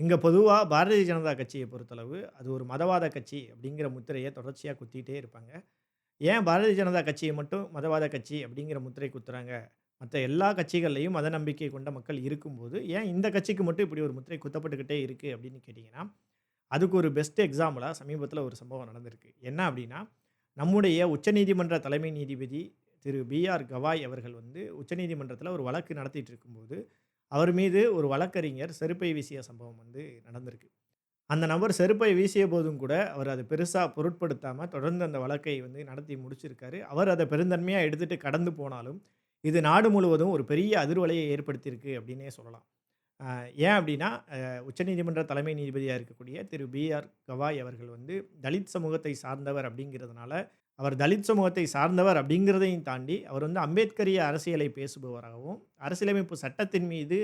இங்கே பொதுவாக பாரதிய ஜனதா கட்சியை பொறுத்தளவு, அது ஒரு மதவாத கட்சி அப்படிங்கிற முத்திரையை தொடர்ச்சியாக குத்திட்டே இருப்பாங்க. ஏன் பாரதிய ஜனதா கட்சியை மட்டும் மதவாத கட்சி அப்படிங்கிற முத்திரை குத்துறாங்க? மற்ற எல்லா கட்சிகள்லையும் மத நம்பிக்கை கொண்ட மக்கள் இருக்கும்போது, ஏன் இந்த கட்சிக்கு மட்டும் இப்படி ஒரு முத்திரை குத்தப்பட்டுக்கிட்டே இருக்குது அப்படின்னு கேட்டிங்கன்னா அதுக்கு ஒரு பெஸ்ட் எக்ஸாம்பிளாக சமீபத்தில் ஒரு சம்பவம் நடந்திருக்கு. என்ன அப்படின்னா, நம்முடைய உச்சநீதிமன்ற தலைமை நீதிபதி திரு பி.ஆர். கவாய் அவர்கள் வந்து உச்சநீதிமன்றத்தில் ஒரு வழக்கு நடத்திட்டு இருக்கும்போது, அவர் மீது ஒரு வழக்கறிஞர் செருப்பை வீசிய சம்பவம் வந்து நடந்திருக்கு. அந்த நபர் செருப்பை வீசிய போதும் கூட, அவர் அதை பெருசாக பொருட்படுத்தாமல் தொடர்ந்து அந்த வழக்கை வந்து நடத்தி முடிச்சிருக்காரு. அவர் அதை பெருந்தன்மையாக எடுத்துட்டு கடந்து போனாலும், இது நாடு முழுவதும் ஒரு பெரிய அதிர்வலையை ஏற்படுத்தியிருக்கு அப்படின்னே சொல்லலாம். ஏன் அப்படின்னா, உச்சநீதிமன்ற தலைமை நீதிபதியாக இருக்கக்கூடிய திரு பி.ஆர். கவாய் அவர்கள் வந்து தலித் சமூகத்தை சார்ந்தவர் அப்படிங்கிறதுனால, அவர் தலித் சமூகத்தை சார்ந்தவர் அப்படிங்கிறதையும் தாண்டி, அவர் வந்து அம்பேத்கரிய அரசியலை பேசுபவராகவும், அரசியலமைப்பு சட்டத்தின் மீது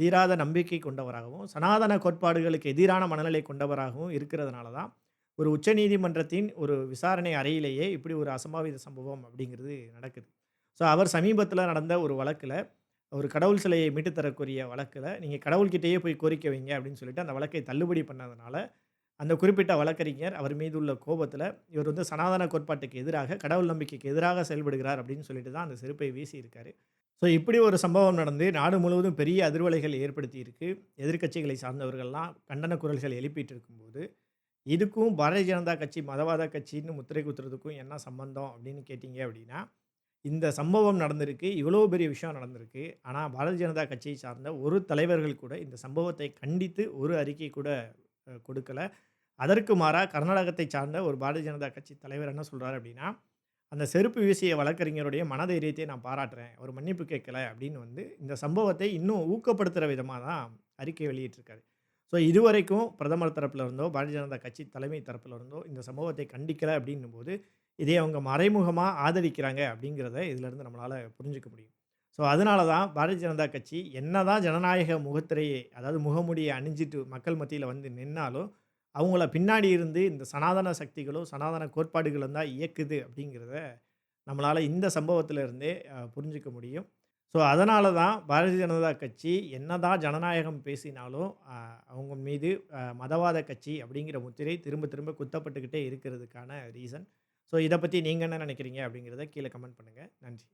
தீராத நம்பிக்கை கொண்டவராகவும், சனாதன கோட்பாடுகளுக்கு எதிரான மனநிலை கொண்டவராகவும் இருக்கிறதுனால தான், ஒரு உச்சநீதிமன்றத்தின் ஒரு விசாரணை அறையிலேயே இப்படி ஒரு அசம்பாவித சம்பவம் அப்படிங்கிறது நடக்குது. ஸோ அவர் சமீபத்தில் நடந்த ஒரு வழக்கில் ஒரு கடவுள் சிலையை மீட்டுத்தரக்கூடிய தரக்கூடிய நீங்கள் நீங்க போய் கோரிக்கை வைங்க அப்படின்னு சொல்லிட்டு அந்த வழக்கை தள்ளுபடி பண்ணதுனால, அந்த குறிப்பிட்ட வழக்கறிஞர் அவர் மீது உள்ள கோபத்தில் இவர் வந்து சனாதன கோட்பாட்டுக்கு எதிராக, கடவுள் நம்பிக்கைக்கு எதிராக செயல்படுகிறார் அப்படின்னு சொல்லிட்டு தான் அந்த செருப்பை வீசியிருக்காரு. ஸோ இப்படி ஒரு சம்பவம் நடந்து நாடு முழுவதும் பெரிய அதிர்வலைகள் ஏற்படுத்தியிருக்கு. எதிர்க்கட்சிகளை சார்ந்தவர்கள்லாம் கண்டன குரல்கள் எழுப்பிட்டு இருக்கும்போது, இதுக்கும் பாரதிய ஜனதா கட்சி மதவாத கட்சின்னு முத்திரை குத்துறதுக்கும் என்ன சம்பந்தம் அப்படின்னு கேட்டிங்க அப்படின்னா, இந்த சம்பவம் நடந்திருக்கு. இவ்வளோ பெரிய விஷயம் நடந்திருக்கு. ஆனால் பாரதிய ஜனதா கட்சியை சார்ந்த ஒரு தலைவர்கள் கூட இந்த சம்பவத்தை கண்டித்து ஒரு அறிக்கை கூட கொடுக்கலை கொடுக்கல. அதற்கு மாறா கர்நாடகத்தை சார்ந்த ஒரு பாரதிய ஜனதா கட்சி தலைவர் என்ன சொல்கிறார் அப்படின்னா, அந்த செருப்பு வீசிய வழக்கறிஞருடைய மனதைரியத்தை நான் பாராட்டுறேன். ஒரு மன்னிப்பு கேட்கல அப்படின்னு வந்து இந்த சம்பவத்தை இன்னும் ஊக்கப்படுத்துகிற விதமாக தான் அறிக்கை வெளியிட்டிருக்காரு. ஸோ இதுவரைக்கும் பிரதமர் தரப்பில் இருந்தோ, பாரதிய ஜனதா கட்சி தலைமை தரப்பில் இருந்தோ இந்த சம்பவத்தை கண்டிக்கல அப்படின்னும்போது, இதை அவங்க மறைமுகமாக ஆதரிக்கிறாங்க அப்படிங்கிறத இதிலிருந்து நம்மளால் புரிஞ்சுக்க முடியும். ஸோ அதனால தான் பாரதிய ஜனதா கட்சி என்னதான் ஜனநாயக முகத்திரையை அதாவது முகமுடியை அணிஞ்சிட்டு மக்கள் மத்தியில் வந்து நின்னாலும், அவங்கள பின்னாடி இருந்து இந்த சனாதன சக்திகளோ, சனாதன கோட்பாடுகளும் தான் இயக்குது அப்படிங்கிறத நம்மளால் இந்த சம்பவத்திலிருந்தே புரிஞ்சுக்க முடியும். ஸோ அதனால தான் பாரதிய ஜனதா கட்சி என்னதான் ஜனநாயகம் பேசினாலும், அவங்க மீது மதவாத கட்சி அப்படிங்கிற முத்திரை திரும்ப திரும்ப குத்தப்பட்டுக்கிட்டே இருக்கிறதுக்கான ரீசன். ஸோ இதை பற்றி நீங்கள் என்ன நினைக்கிறீங்க அப்படிங்கிறத கீழே கமெண்ட் பண்ணுங்கள் நன்றி.